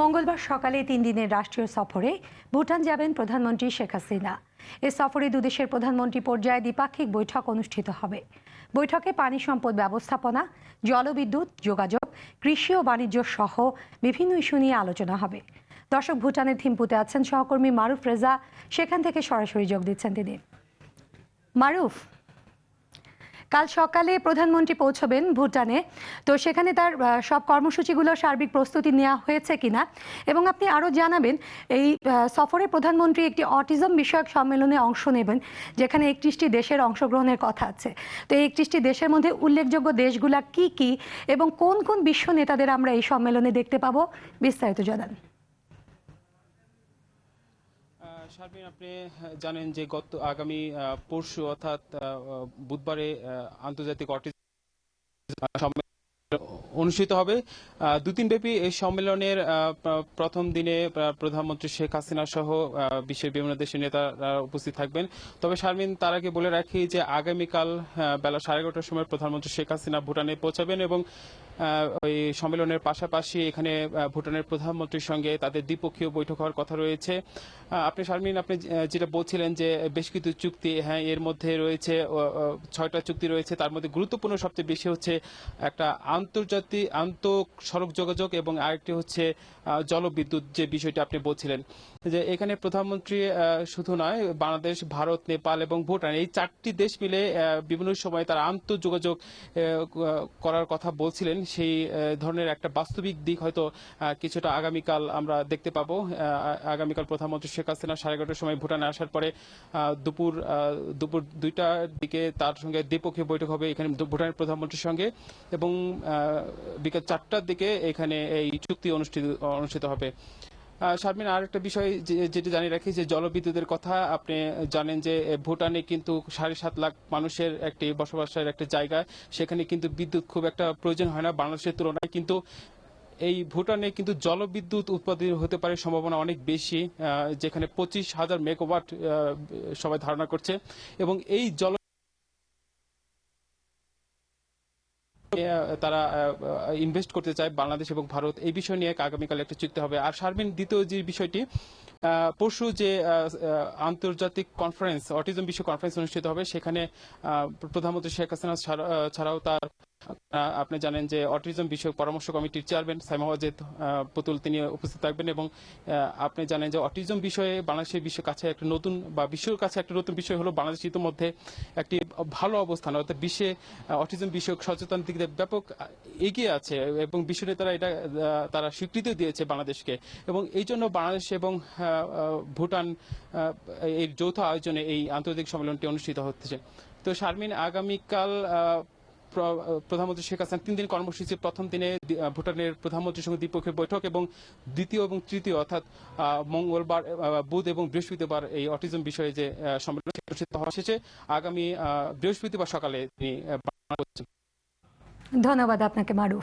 মঙ্গলবার সকালে তিন দিনের রাষ্ট্রীয় সফরে ভুটান যাবেন প্রধানমন্ত্রী শেখ হাসিনা। এ সফরে দুদেশের প্রধানমন্ত্রী পর্যায়ে দ্বিপাক্ষিক বৈঠক অনুষ্ঠিত হবে। বৈঠকে পানি সম্পদ ব্যবস্থাপনা, জলবিদ্যুৎ, যোগাযোগ, কৃষি ও বাণিজ্য সহ বিভিন্ন ইস্যু নিয়ে আলোচনা হবে। দর্শক, ভুটানের থিম্পুতে আছেন সহকর্মী মারুফ রেজা। সেখান থেকে সরাসরি যোগ দিচ্ছেন তিনি। মারুফ কাল সকালে প্রধানমন্ত্রী পৌঁছবেন ভুটানে। তো সেখানে তার সব কর্মসূচিগুলো সার্বিক প্রস্তুতি নেওয়া হয়েছে কিনা? এবং আপনি আরও জানাবেন, এই সফরে প্রধানমন্ত্রী একটি অটিজম বিষয়ক সম্মেলনে অংশ নেবেন, যেখানে একত্রিশটি দেশের অংশগ্রহণের কথা আছে। তো এই একত্রিশটি দেশের মধ্যে উল্লেখযোগ্য দেশগুলা কি কি এবং কোন কোন বিশ্ব নেতাদের আমরা এই সম্মেলনে দেখতে পাবো, বিস্তারিত জানান। শারমিন আপনি জানেন যে গত আগামী পরশু অর্থাৎ বুধবারে আন্তর্জাতিক অটিজম অনুষ্ঠিত হবে। আহ, দুদিন ব্যাপী এই সম্মেলনের প্রথম দিনে প্রধানমন্ত্রী শেখ হাসিনা সহ বিশ্বের বিভিন্ন দেশের নেতারা উপস্থিত থাকবেন। তবে শারমিন তার আগে বলে রাখি যে আগামীকাল বেলা সাড়ে এগারোটার সময় প্রধানমন্ত্রী শেখ হাসিনা ভুটানে পৌঁছাবেন এবং ওই সম্মেলনের পাশাপাশি এখানে ভুটানের প্রধানমন্ত্রীর সঙ্গে তাদের দ্বিপক্ষীয় বৈঠক হওয়ার কথা রয়েছে। আপনি শারমিন, আপনি যেটা বলছিলেন যে বেশ কিছু চুক্তি হ্যাঁ এর মধ্যে রয়েছে ছয়টা চুক্তি রয়েছে, তার মধ্যে গুরুত্বপূর্ণ সবচেয়ে বেশি হচ্ছে একটা আন্তর্জাতিক আন্ত সড়ক যোগাযোগ এবং আরেকটি হচ্ছে জলবিদ্যুৎ যে বিষয়টি আপনি বলছিলেন। যে এখানে প্রধানমন্ত্রী শুধু নয়, বাংলাদেশ, ভারত, নেপাল এবং ভুটান, এই চারটি দেশ মিলে বিভিন্ন সময় তারা আন্তঃযোগাযোগ করার কথা বলছিলেন। সেই ধরনের একটা বাস্তবিক দিক হয়তো কিছুটা আগামীকাল আমরা দেখতে পাবো। আগামীকাল প্রধানমন্ত্রী শেখ হাসিনা সাড়ে এগারোটার সময় ভুটানে আসার পরে দুপুর দুপুর দুইটার দিকে তার সঙ্গে দ্বিপক্ষীয় বৈঠক হবে এখানে ভুটানের প্রধানমন্ত্রীর সঙ্গে এবং বিকেল চারটার দিকে এখানে এই চুক্তি অনুষ্ঠিত অনুষ্ঠিত হবে। শারমিন আর একটা বিষয় যেটি জানিয়ে রাখি যে, জলবিদ্যুতের কথা, আপনি জানেন যে ভুটানে কিন্তু সাড়ে সাত লাখ মানুষের একটি বসবাসের একটা জায়গা। সেখানে কিন্তু বিদ্যুৎ খুব একটা প্রয়োজন হয় না বাংলাদেশের তুলনায়, কিন্তু এই ভুটানে কিন্তু জলবিদ্যুৎ উৎপাদিত হতে পারে সম্ভাবনা অনেক বেশি যেখানে পঁচিশ হাজার মেগাওয়াট সবাই ধারণা করছে। এবং এই জল তারা ইনভেস্ট করতে চায় বাংলাদেশ এবং ভারত। এই বিষয় নিয়ে আগামীকাল একটা চুক্তি হবে। আর সার্বিন দ্বিতীয় যে বিষয়টি পরশু যে আন্তর্জাতিক কনফারেন্স অটিজম বিশ্ব কনফারেন্স অনুষ্ঠিত হবে। সেখানে প্রধানমন্ত্রী শেখ হাসিনা ছাড়া- ছাড়াও তার আপনি জানেন যে অটিজম বিষয়ক পরামর্শ কমিটির চেয়ারম্যান সাইমা পুতুল তিনি উপস্থিত থাকবেন এবং আপনি জানেন যে অটিজম বিষয়ে বাংলাদেশের বিশ্বের কাছে একটা নতুন বা বিশ্বের কাছে একটা নতুন বিষয় হলো বাংলাদেশ ইতিমধ্যে একটি ভালো অবস্থান, অর্থাৎ বিশ্বে অটিজম বিষয়ক সচেতন দিক ব্যাপক এগিয়ে আছে এবং বিশ্ব নেতারা এটা তারা স্বীকৃতি দিয়েছে বাংলাদেশকে। এবং এই জন্য বাংলাদেশ এবং ভুটান এই যৌথ আয়োজনে এই আন্তর্জাতিক সম্মেলনটি অনুষ্ঠিত হচ্ছে। তো শারমিন, আগামীকাল প্রধানমন্ত্রী শেখ হাসিনা তিন দিন কর্মসূচি প্রথম দিনে ভুটানের প্রধানমন্ত্রীর সঙ্গে দ্বিপক্ষীয় বৈঠক এবং দ্বিতীয় এবং তৃতীয় অর্থাৎ মঙ্গলবার বুধ এবং বৃহস্পতিবার এই অটিজম বিষয়ে যে সম্মেলন অনুষ্ঠিত হওয়া শেষে আগামী বৃহস্পতিবার সকালে তিনি। ধন্যবাদ আপনাকে, মারুফ